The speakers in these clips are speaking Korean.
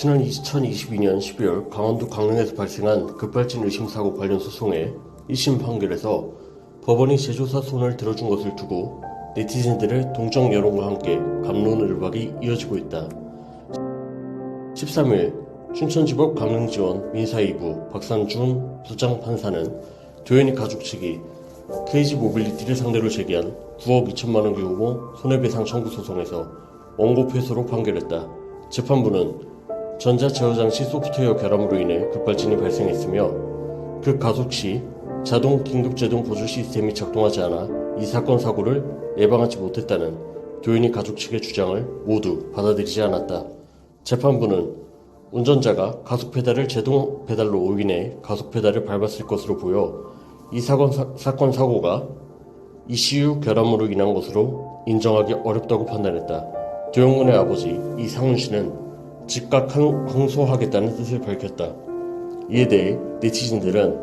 지난 2022년 12월 강원도 강릉에서 발생한 급발진 의심 사고 관련 소송의 1심 판결에서 법원이 제조사 손을 들어준 것을 두고 네티즌들의 동정 여론과 함께 감론을박이 이어지고 있다. 13일 춘천지법 강릉지원 민사 2부 박상준 부장 판사는 도현이 가족 측이 KG 모빌리티를 상대로 제기한 9억 2천만 원 규모 손해배상 청구 소송에서 원고 패소로 판결했다. 재판부는 전자 제어 장치 소프트웨어 결함으로 인해 급발진이 발생했으며 그 가속 시 자동 긴급 제동 보조 시스템이 작동하지 않아 이 사건 사고를 예방하지 못했다는 도현이 가족 측의 주장을 모두 받아들이지 않았다. 재판부는 운전자가 가속 페달을 제동 페달로 오인해 가속 페달을 밟았을 것으로 보여 이 사건, 사, 사건 사고가 ECU 결함으로 인한 것으로 인정하기 어렵다고 판단했다. 도영군의 아버지 이상훈 씨는 즉각 항- 항소하겠다는 뜻을 밝혔다. 이에 대해 네티즌들은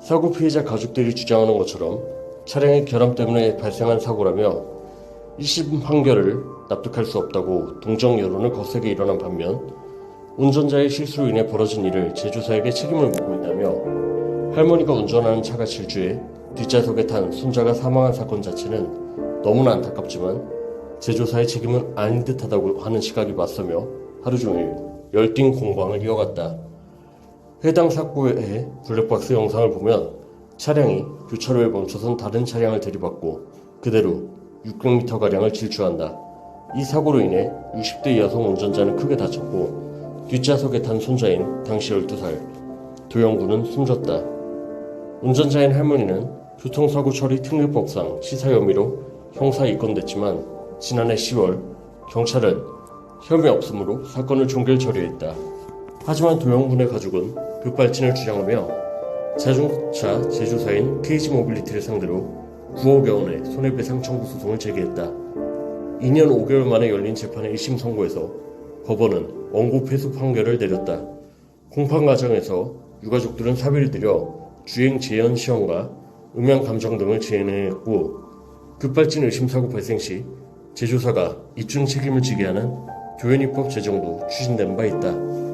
사고 피해자 가족들이 주장하는 것처럼 차량의 결함 때문에 발생한 사고라며 1심 판결을 납득할 수 없다고 동정 여론을 거세게 일어난 반면 운전자의 실수로 인해 벌어진 일을 제조사에게 책임을 묻고 있다며 할머니가 운전하는 차가 질주해 뒷좌석에 탄 손자가 사망한 사건 자체는 너무나 안타깝지만 제조사의 책임은 아닌 듯하다고 하는 시각이 맞서며 하루 종일 열띤 공방을 이어갔다. 해당 사고의 블랙박스 영상을 보면 차량이 교차로에 멈춰선 다른 차량을 들이받고 그대로 600m가량을 질주한다. 이 사고로 인해 60대 여성 운전자는 크게 다쳤고 뒷좌석에 탄 손자인 당시 12살 도영구는 숨졌다. 운전자인 할머니는 교통사고 처리 특례법상 시사 혐의로 형사 입건됐지만 지난해 10월 경찰은 혐의 없음으로 사건을 종결 처리했다. 하지만 도영군의 가족은 급발진을 주장하며 자동차 제조사인 KG 모빌리티를 상대로 9억여 원의 손해배상 청구 소송을 제기했다. 2년 5개월 만에 열린 재판의 1심 선고에서 법원은 원고 패소 판결을 내렸다. 공판 과정에서 유가족들은 사비를 들여 주행 재연 시험과 음향 감정 등을 진행했고 급발진 의심 사고 발생 시 제조사가 입증 책임을 지게 하는 교연입법 제정도 추진된 바 있다.